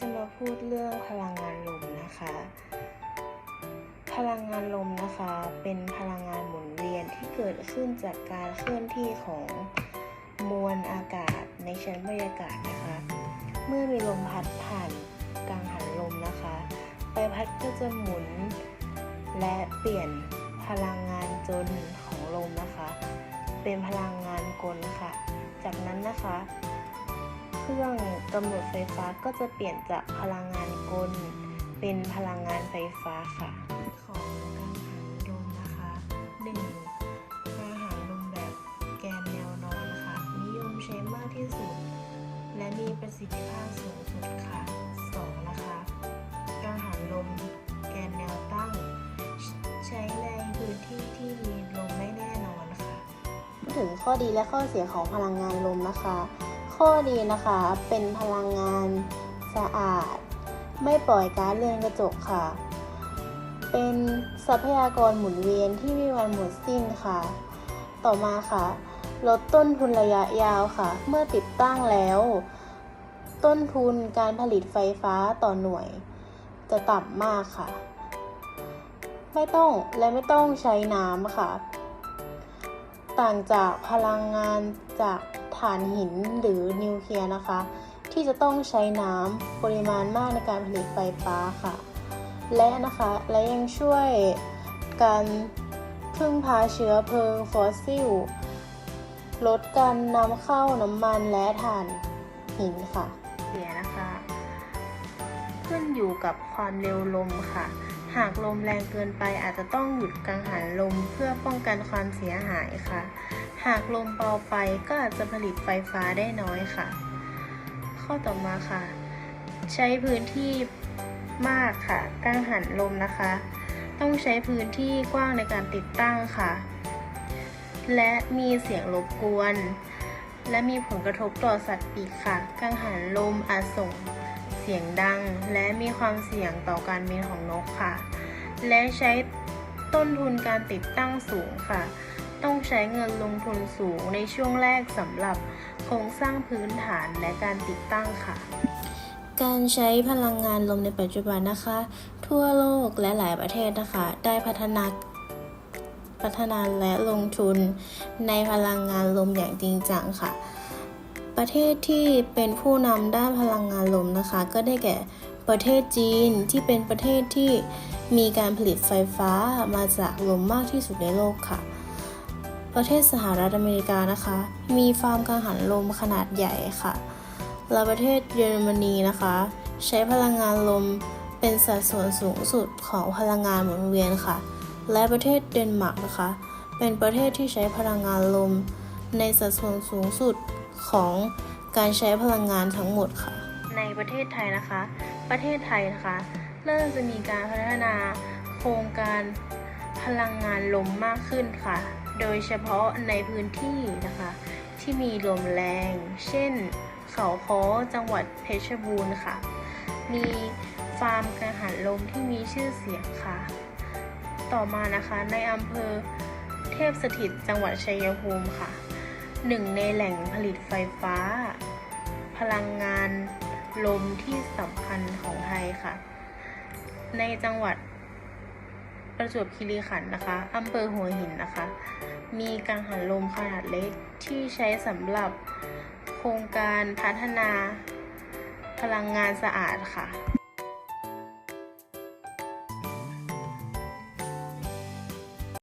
จะมาพูดเรื่องพลังงานลมนะคะ พลังงานลมนะคะเป็นพลังงานหมุนเวียนที่เกิดขึ้นจากการเคลื่อนที่ของมวลอากาศในชั้นบรรยากาศนะคะ เมื่อมีลมพัดผ่านกังหันลมนะคะ ใบพัดก็จะหมุนและเปลี่ยนพลังงานจนของลมนะคะ เป็นพลังงานกลค่ะ จากนั้นนะคะ เครื่องกำเนิดไฟฟ้าก็จะเปลี่ยนจากพลังงานกล เป็นพลังงานไฟฟ้าค่ะ ของกังหันลมนะคะ 1. กังหันลมแบบแกนแนวนอนค่ะนิยมใช้มากที่สุด และมีประสิทธิภาพสูงสุดค่ะ 2. นะคะกังหันลมแกนแนวตั้ง ใช้ในพื้นที่ที่มีลมไม่แน่นอนค่ะพูดถึงข้อดีและข้อเสียของพลังงานลมนะคะ ข้อดีนะคะ เป็นพลังงานสะอาด ไม่ปล่อยก๊าซเรือนกระจกค่ะ เป็นทรัพยากรหมุนเวียนที่มีวันหมดสิ้นค่ะ ต่อมาค่ะ ลดต้นทุนระยะยาวค่ะ เมื่อติดตั้งแล้ว ต้นทุนการผลิตไฟฟ้าต่อหน่วย จะต่ำมากค่ะ ไม่ต้องและไม่ต้องใช้น้ำค่ะ ต่างจากพลังงานจากถ่านหินหรือนิวเคลียร์นะคะ ที่จะต้องใช้น้ำปริมาณมากในการผลิตไฟฟ้าค่ะ และนะคะและยังช่วยการพึ่งพาเชื้อเพลิงฟอสซิลลดการนำเข้าน้ำมันและถ่านหินค่ะเสียนะคะ ขึ้นอยู่กับความเร็วลมค่ะ หากลมแรงเกินไปอาจจะต้องหยุดกังหันลมเพื่อป้องกันความเสียหายค่ะ หากลมเบาไปก็อาจจะผลิตไฟฟ้าได้น้อยค่ะ ข้อต่อมาค่ะ ใช้พื้นที่มากค่ะ กังหันลมนะคะ ต้องใช้พื้นที่กว้างในการติดตั้งค่ะ และมีเสียงรบกวน และมีผลกระทบต่อสัตว์ปีกค่ะ กังหันลมอาจส่งเสียงดังและมีความเสี่ยงต่อการบินของนกค่ะ และใช้ต้นทุนการติดตั้งสูงค่ะ ต้องใช้เงินลงทุนสูงในช่วงแรกสำหรับโครงสร้างพื้นฐานและการติดตั้งค่ะ การใช้พลังงานลมในปัจจุบันนะคะ ทั่วโลกและหลายประเทศนะคะ ได้พัฒนาพัฒนาและลงทุนในพลังงานลมอย่างจริงจังค่ะ ประเทศที่เป็นผู้นำด้านพลังงานลมนะคะ ก็ได้แก่ประเทศจีนที่เป็นประเทศที่ มีการผลิตไฟฟ้ามาจากลมมากที่สุดในโลกค่ะ ประเทศสหรัฐอเมริกานะคะ มีฟาร์มกังหันลมขนาดใหญ่ค่ะ และประเทศเยอรมนีนะคะ ใช้พลังงานลมเป็นสัดส่วนสูงสุดของพลังงานหมุนเวียนค่ะ และประเทศเดนมาร์กนะคะ เป็นประเทศที่ใช้พลังงานลม ในสัดส่วนสูงสุดของการใช้พลังงานทั้งหมดค่ะ ในประเทศไทยนะคะ ประเทศไทยนะคะ เริ่มจะมีการพัฒนาโครงการพลังงานลมมากขึ้นค่ะ โดยเฉพาะในพื้นที่นะคะ ที่มีลมแรง เช่น เขาค้อจังหวัดเพชรบูรณ์ค่ะ มีฟาร์มกังหันลมที่มีชื่อเสียงค่ะ ต่อมานะคะในอำเภอเทพสถิตจังหวัดชัยภูมิค่ะ หนึ่งในแหล่งผลิตไฟฟ้า พลังงานลมที่สำคัญของไทยค่ะ ในจังหวัดประจวบคีรีขันธ์นะคะอำเภอหัวหินนะคะ มีกังหันลมขนาดเล็กที่ใช้สำหรับโครงการพัฒนาพลังงานสะอาดค่ะ